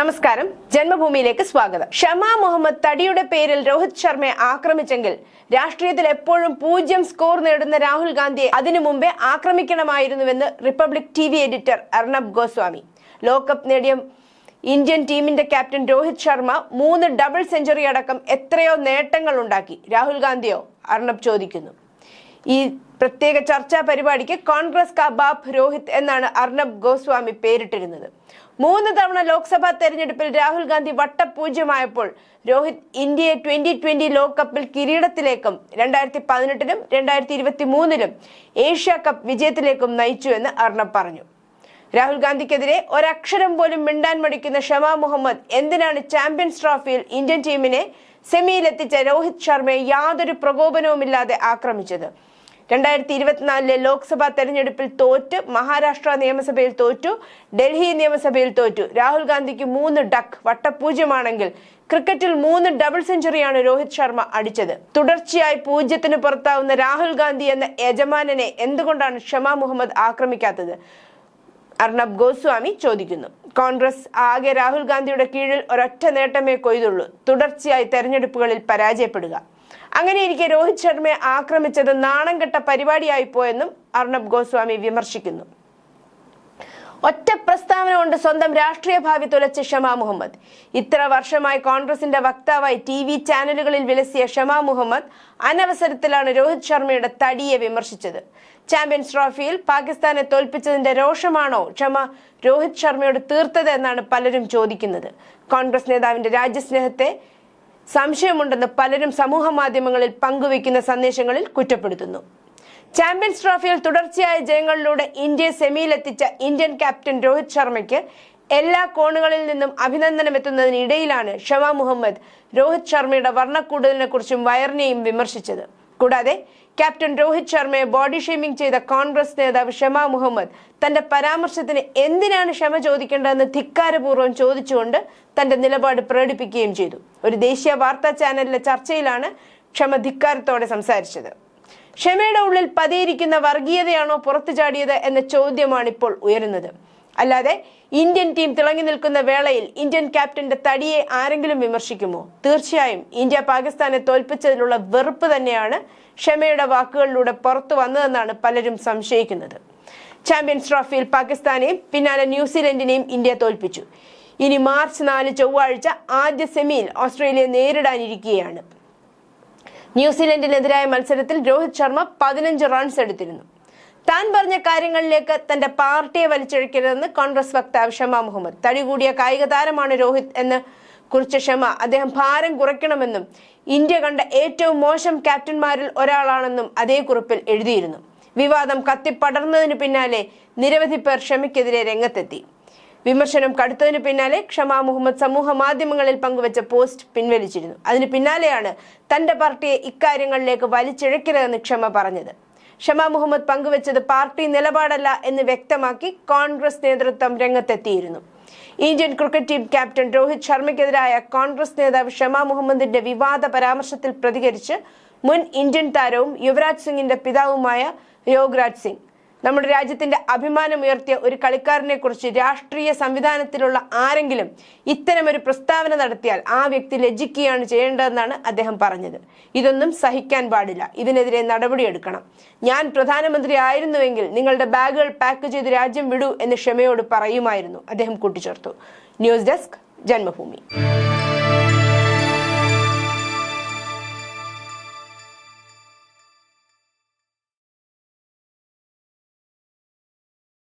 നമസ്കാരം. ജന്മഭൂമിയിലേക്ക് സ്വാഗതം. ഷമാ മുഹമ്മദ് തടിയുടെ പേരിൽ രോഹിത് ശർമ്മയെ ആക്രമിച്ചെങ്കിൽ രാഷ്ട്രീയത്തിൽ എപ്പോഴും പൂജ്യം സ്കോർ നേടുന്ന രാഹുൽ ഗാന്ധിയെ അതിനു മുമ്പേ ആക്രമിക്കണമായിരുന്നുവെന്ന് Republic T V editor Arnab Goswami. ലോകകപ്പ് നേടിയ ഇന്ത്യൻ ടീമിന്റെ ക്യാപ്റ്റൻ രോഹിത് ശർമ്മ മൂന്ന് ഡബിൾ സെഞ്ചുറി അടക്കം എത്രയോ നേട്ടങ്ങൾ ഉണ്ടാക്കി. രാഹുൽ ഗാന്ധിയോ? അർണബ് ചോദിക്കുന്നു. ഈ പ്രത്യേക ചർച്ചാ പരിപാടിക്ക് കോൺഗ്രസ് കബാബ് രോഹിത് എന്നാണ് അർണബ് ഗോസ്വാമി പേരിട്ടിരുന്നത്. മൂന്ന് തവണ ലോക്സഭാ തെരഞ്ഞെടുപ്പിൽ രാഹുൽ ഗാന്ധി വട്ടപൂജ്യമായപ്പോൾ രോഹിത് ഇന്ത്യയെ ട്വന്റി ട്വന്റി ലോകകപ്പിൽ കിരീടത്തിലേക്കും രണ്ടായിരത്തി പതിനെട്ടിലും രണ്ടായിരത്തി ഇരുപത്തി മൂന്നിലും ഏഷ്യ കപ്പ് വിജയത്തിലേക്കും നയിച്ചു എന്ന് അർണബ് പറഞ്ഞു. രാഹുൽ ഗാന്ധിക്കെതിരെ ഒരക്ഷരം പോലും മിണ്ടാൻ മടിക്കുന്ന ഷമാ മുഹമ്മദ് എന്തിനാണ് ചാമ്പ്യൻസ് ട്രോഫിയിൽ ഇന്ത്യൻ ടീമിനെ സെമിയിലെത്തിച്ച രോഹിത് ശർമ്മയെ യാതൊരു പ്രകോപനവുമില്ലാതെ ആക്രമിച്ചത്? രണ്ടായിരത്തി ഇരുപത്തിനാലിലെ ലോക്സഭാ തെരഞ്ഞെടുപ്പിൽ തോറ്റ് മഹാരാഷ്ട്ര നിയമസഭയിൽ തോറ്റു ഡൽഹി നിയമസഭയിൽ തോറ്റു. രാഹുൽ ഗാന്ധിക്ക് മൂന്ന് ഡക്ക് വട്ടപൂജ്യമാണെങ്കിൽ ക്രിക്കറ്റിൽ മൂന്ന് ഡബിൾ സെഞ്ചുറിയാണ് രോഹിത് ശർമ്മ അടിച്ചത്. തുടർച്ചയായി പൂജ്യത്തിന് പുറത്താവുന്ന രാഹുൽ ഗാന്ധി എന്ന യജമാനനെ എന്തുകൊണ്ടാണ് ഷമ മുഹമ്മദ് ആക്രമിക്കാത്തത്? അർണബ് ഗോസ്വാമി ചോദിക്കുന്നു. കോൺഗ്രസ് ആകെ രാഹുൽ ഗാന്ധിയുടെ കീഴിൽ ഒരൊറ്റ നേട്ടമേ കൊയ്തുള്ളൂ. തുടർച്ചയായി തെരഞ്ഞെടുപ്പുകളിൽ പരാജയപ്പെടുക. അങ്ങനെയിരിക്കെ രോഹിത് ശർമ്മയെ ആക്രമിച്ചത് നാണം കെട്ട പരിപാടിയായി പോയെന്നും അർണബ് ഗോസ്വാമി വിമർശിക്കുന്നു. ഒറ്റ പ്രസ്താവന കൊണ്ട് സ്വന്തം രാഷ്ട്രീയ ഭാവി തുലച്ച ഷമാ മുഹമ്മദ്. ഇത്ര വർഷമായി കോൺഗ്രസിന്റെ വക്താവായി ടി വി ചാനലുകളിൽ വിലസിയ ഷമാ മുഹമ്മദ് അനവസരത്തിലാണ് രോഹിത് ശർമ്മയുടെ തടിയെ വിമർശിച്ചത്. ചാമ്പ്യൻസ് ട്രോഫിയിൽ പാകിസ്ഥാനെ തോൽപ്പിച്ചതിന്റെ രോഷമാണോ ക്ഷമ രോഹിത് ശർമ്മയോട് തീർത്തത് എന്നാണ് പലരും ചോദിക്കുന്നത്. കോൺഗ്രസ് നേതാവിന്റെ രാജ്യസ്നേഹത്തെ സംശയമുണ്ടെന്ന് പലരും സമൂഹ മാധ്യമങ്ങളിൽ പങ്കുവയ്ക്കുന്ന സന്ദേശങ്ങളിൽ കുറ്റപ്പെടുത്തുന്നു. ചാമ്പ്യൻസ് ട്രോഫിയിൽ തുടർച്ചയായ ജയങ്ങളിലൂടെ ഇന്ത്യയെ സെമിയിലെത്തിച്ച ഇന്ത്യൻ ക്യാപ്റ്റൻ രോഹിത് ശർമ്മയ്ക്ക് എല്ലാ കോണുകളിൽ നിന്നും അഭിനന്ദനം എത്തുന്നതിനിടയിലാണ് ഷമ മുഹമ്മദ് രോഹിത് ശർമ്മയുടെ വർണക്കൂടുതലിനെ കുറിച്ചും വയറിനെയും വിമർശിച്ചത്. കൂടാതെ ക്യാപ്റ്റൻ രോഹിത് ശർമ്മയെ ബോഡി ഷെയ്മിംഗ് ചെയ്ത കോൺഗ്രസ് നേതാവ് ഷമ മുഹമ്മദ് തന്റെ പരാമർശത്തിന് എന്തിനാണ് ക്ഷമ ചോദിക്കേണ്ടതെന്ന് ധിക്കാരപൂർവം ചോദിച്ചുകൊണ്ട് തന്റെ നിലപാട് പ്രകടിപ്പിക്കുകയും ചെയ്തു. ഒരു ദേശീയ വാർത്താ ചാനലിലെ ചർച്ചയിലാണ് ക്ഷമ ധിക്കാരത്തോടെ സംസാരിച്ചത്. ക്ഷമയുടെ ഉള്ളിൽ പതിയിരിക്കുന്ന വർഗീയതയാണോ പുറത്തു ചാടിയത് എന്ന ചോദ്യമാണ് ഇപ്പോൾ ഉയരുന്നത്. അല്ലാതെ ഇന്ത്യൻ ടീം തിളങ്ങി നിൽക്കുന്ന വേളയിൽ ഇന്ത്യൻ ക്യാപ്റ്റന്റെ തടിയെ ആരെങ്കിലും വിമർശിക്കുമോ? തീർച്ചയായും ഇന്ത്യ പാകിസ്ഥാനെ തോൽപ്പിച്ചതിലുള്ള വെറുപ്പ് തന്നെയാണ് ക്ഷമയുടെ വാക്കുകളിലൂടെ പുറത്തു വന്നതെന്നാണ് പലരും സംശയിക്കുന്നത്. ചാമ്പ്യൻസ് ട്രോഫിയിൽ പാകിസ്ഥാനെയും പിന്നാലെ ന്യൂസിലൻഡിനെയും ഇന്ത്യ തോൽപ്പിച്ചു. ഇനി മാർച്ച് നാല് ചൊവ്വാഴ്ച ആദ്യ സെമിയിൽ ഓസ്ട്രേലിയ നേരിടാനിരിക്കുകയാണ് ന്യൂസിലൻഡിനെതിരായ മത്സരത്തിൽ രോഹിത് ശർമ്മ പതിനഞ്ച് റൺസ് എടുത്തിരുന്നു. താൻ പറഞ്ഞ കാര്യങ്ങളിലേക്ക് തന്റെ പാർട്ടിയെ വലിച്ചിഴക്കരുതെന്ന് കോൺഗ്രസ് വക്താവ് ഷമ മുഹമ്മദ്. തടി കൂടിയ കായിക താരമാണ് രോഹിത് എന്ന് കുറിച്ച ക്ഷമ അദ്ദേഹം ഭാരം കുറയ്ക്കണമെന്നും ഇന്ത്യ കണ്ട ഏറ്റവും മോശം ക്യാപ്റ്റന്മാരിൽ ഒരാളാണെന്നും അതേ കുറിപ്പിൽ എഴുതിയിരുന്നു. വിവാദം കത്തിപ്പടർന്നതിന് പിന്നാലെ നിരവധി പേർ ഷമയ്ക്കെതിരെ രംഗത്തെത്തി. വിമർശനം കടുത്തതിന് പിന്നാലെ ക്ഷമ മുഹമ്മദ് സമൂഹ മാധ്യമങ്ങളിൽ പങ്കുവച്ച പോസ്റ്റ് പിൻവലിച്ചിരുന്നു. അതിന് പിന്നാലെയാണ് തന്റെ പാർട്ടിയെ ഇക്കാര്യങ്ങളിലേക്ക് വലിച്ചിഴക്കരുതെന്ന് ക്ഷമ പറഞ്ഞത്. ഷമ മുഹമ്മദ് പങ്കുവച്ചത് പാർട്ടി നിലപാടല്ല എന്ന് വ്യക്തമാക്കി കോൺഗ്രസ് നേതൃത്വം രംഗത്തെത്തിയിരുന്നു. Indian cricket team captain Rohit ശർമ്മയ്ക്കെതിരായ Congress നേതാവ് ഷമ മുഹമ്മദിന്റെ വിവാദ പരാമർശത്തിൽ പ്രതികരിച്ച് മുൻ ഇന്ത്യൻ താരവും യുവരാജ് സിംഗിന്റെ പിതാവുമായ യോഗരാജ് സിംഗ് നമ്മുടെ രാജ്യത്തിന്റെ അഭിമാനം ഉയർത്തിയ ഒരു കളിക്കാരനെ കുറിച്ച് രാഷ്ട്രീയ സംവിധാനത്തിലുള്ള ആരെങ്കിലും ഇത്തരമൊരു പ്രസ്താവന നടത്തിയാൽ ആ വ്യക്തി ലജ്ജിക്കുകയാണ് ചെയ്യേണ്ടതെന്നാണ് അദ്ദേഹം പറഞ്ഞത്. ഇതൊന്നും സഹിക്കാൻ പാടില്ല. ഇതിനെതിരെ നടപടിയെടുക്കണം. ഞാൻ പ്രധാനമന്ത്രി ആയിരുന്നുവെങ്കിൽ നിങ്ങളുടെ ബാഗുകൾ പാക്ക് ചെയ്ത് രാജ്യം വിടൂ എന്ന് ക്ഷമയോട് പറയുമായിരുന്നു. അദ്ദേഹം കൂട്ടിച്ചേർത്തു. News desk Janmabhumi.